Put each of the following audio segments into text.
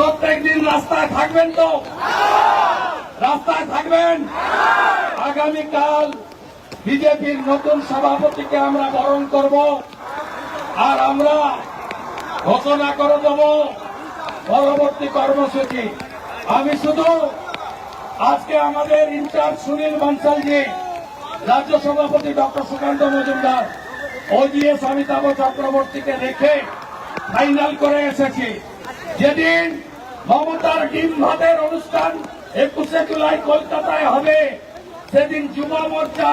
প্রত্যেক দিন রাস্তায় থাকবেন তো? রাস্তায় থাকবেন? আগামীকাল বিজেপির নতুন সভাপতিকে আমরা বরণ করব। আর আমরা ঘোষণা করে দেব পরবর্তী কর্মসূচি। আমি শুধু আজকে আমাদের ইনচার্জ সুনীল বানসালজি রাজ্য সভাপতি ডক্টর সুকান্ত মজুমদার ওজিএস অমিতাভ চক্রবর্তীকে রেখে ফাইনাল করে এসেছি। যেদিন মমতার ডিম ভাতের অনুষ্ঠান একুশে জুলাই কলকাতায় হবে। সেদিন যুব মোর্চা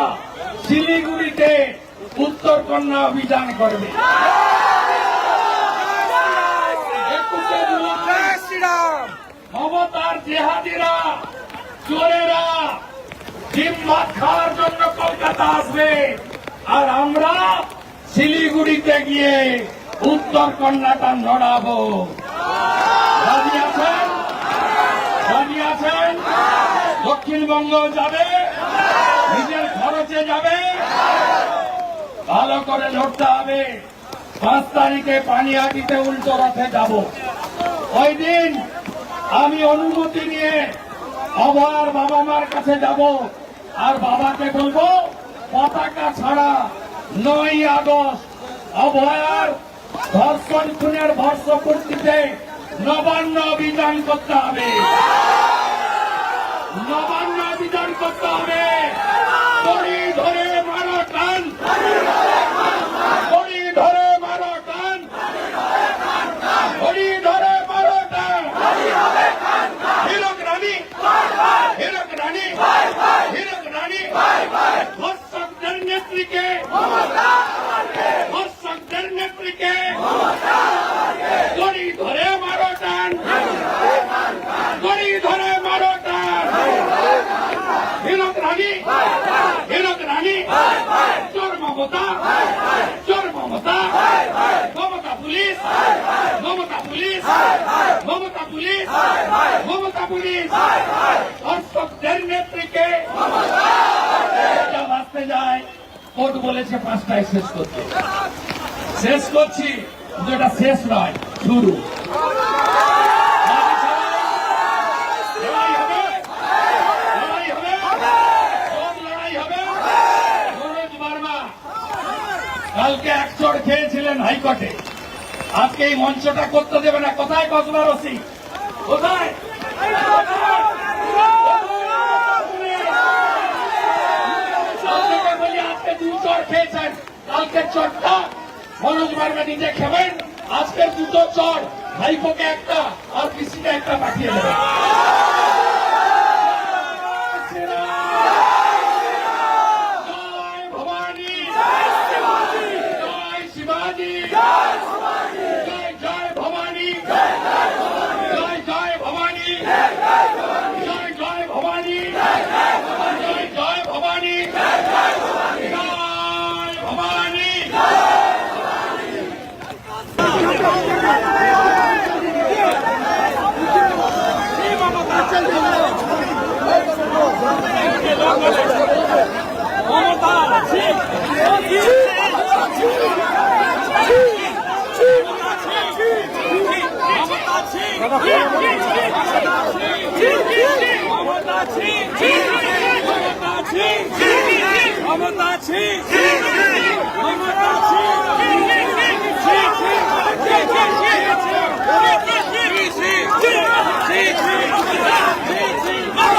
শিলিগুড়িতে উত্তর কন্যা অভিযান করবে। মমতার জেহাদিরা, চোরেরা ডিম ভাত খাওয়ার জন্য কলকাতা আসবে। আর আমরা শিলিগুড়িতে গিয়ে উত্তর কন্যাটা নড়াবো। রাজি আছেন? রাজি আছেন? দক্ষিণবঙ্গ যাবে? নিজের খরচে যাবে? ভালো করে লড়তে হবে। পাঁচ তারিখে পানিহাটিতে উল্টো রথে যাব। ওই দিন আমি অনুমতি নিয়ে অভয়ার বাবা মার কাছে যাব। আর বাবাকে বলব, পতাকা ছাড়া নয় আগস্ট অভয়ার ধর্ষণ খুনের বর্ষপূর্তিতে নবান্ন অভিযান করতে হবে। নবান্ন অভিযান করতে হবে। দড়ি ধরে মারো টান। দড়ি ধরে মারো টান। দড়ি ধরে মারো টান। হিরক রানী। হিরক রানী। হিরক রানী। ধর্ষকদের নেত্রীকে। ধর্ষকদের নেত্রীকে দড়ি ধরে মারো টান দড়ি ধরে মারো টান হিরক রানী? হিরক রানী? চোর মমতা? চোর Mamata? Mamata police? Mamata police? Mamata police? Mamata police? ধর্ষকদের নেত্রীকে বাঁচতে যায়। কোর্ট বলেছে পাঁচটায় শেষ করতে। শেষ করছি এটা শেষ নয় শুরু লড়াই হবে লড়াই হবে কোন লড়াই হবে মনোজ বার্মা কালকে এক চড় খেয়েছিলেন হাইকোর্টে। আজকে এই মঞ্চটা করতে দেবে না। কোথায় কসবা কোথায়? আজকে খেয়েছেন। কালকে নিজে খাবেন। দুটো চড় ভাইপোকে একটা, আর পিসিকে একটা পাঠিয়ে দেবেন Money. মমতা